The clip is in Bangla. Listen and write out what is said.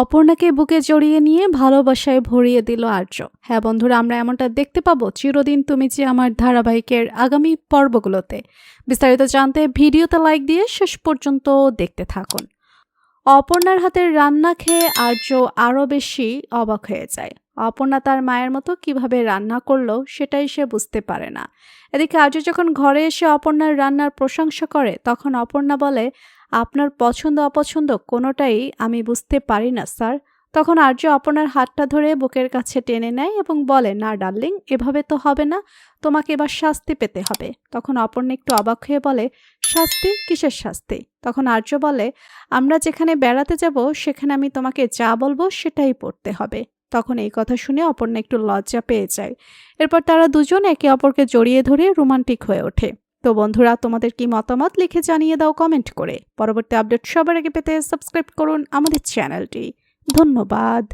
অপর্ণাকে বুকে জড়িয়ে নিয়ে ভালোবাসায় ভরিয়ে দিল আর্য। হ্যাঁ বন্ধুরা, আমরা এমনটা দেখতে পাবো চিরদিন তুমি যে আমার ধারাবাহিকের আগামী পর্বগুলোতে। বিস্তারিত জানতে ভিডিওতে লাইক দিয়ে শেষ পর্যন্ত দেখতে থাকুন। অপর্ণার হাতের রান্না খেয়ে আর্য আরও বেশি অবাক হয়ে যায়। অপর্ণা তার মায়ের মতো কীভাবে রান্না করল সেটাই সে বুঝতে পারে না। এদিকে আর্য যখন ঘরে এসে অপর্ণার রান্নার প্রশংসা করে, তখন অপর্ণা বলে, আপনার পছন্দ অপছন্দ কোনোটাই আমি বুঝতে পারি না, স্যার। তখন আর্য অপর্ণার হাতটা ধরে বুকের কাছে টেনে নেয় এবং বলে, না, ডার্লিং, এভাবে তো হবে না। তোমাকে এবার শাস্তি পেতে হবে। তখন অপর্ণা একটু অবাক হয়ে বলে, শাস্তি? কিসের শাস্তি? তখন আর্য বলে, আমরা যেখানে বেড়াতে যাব, সেখানে আমি তোমাকে যা বলব সেটাই পড়তে হবে। তখন এই কথা শুনে অপর্ণা একটু লজ্জা পেয়ে যায়। এরপর তারা দুজন একে অপরকে জড়িয়ে ধরে রোমান্টিক হয়ে ওঠে। তো বন্ধুরা, তোমাদের কি মতামত লিখে জানিয়ে দাও কমেন্ট করে। পরবর্তী আপডেট সবার আগে পেতে সাবস্ক্রাইব করুন আমাদের চ্যানেলটি। ধন্যবাদ।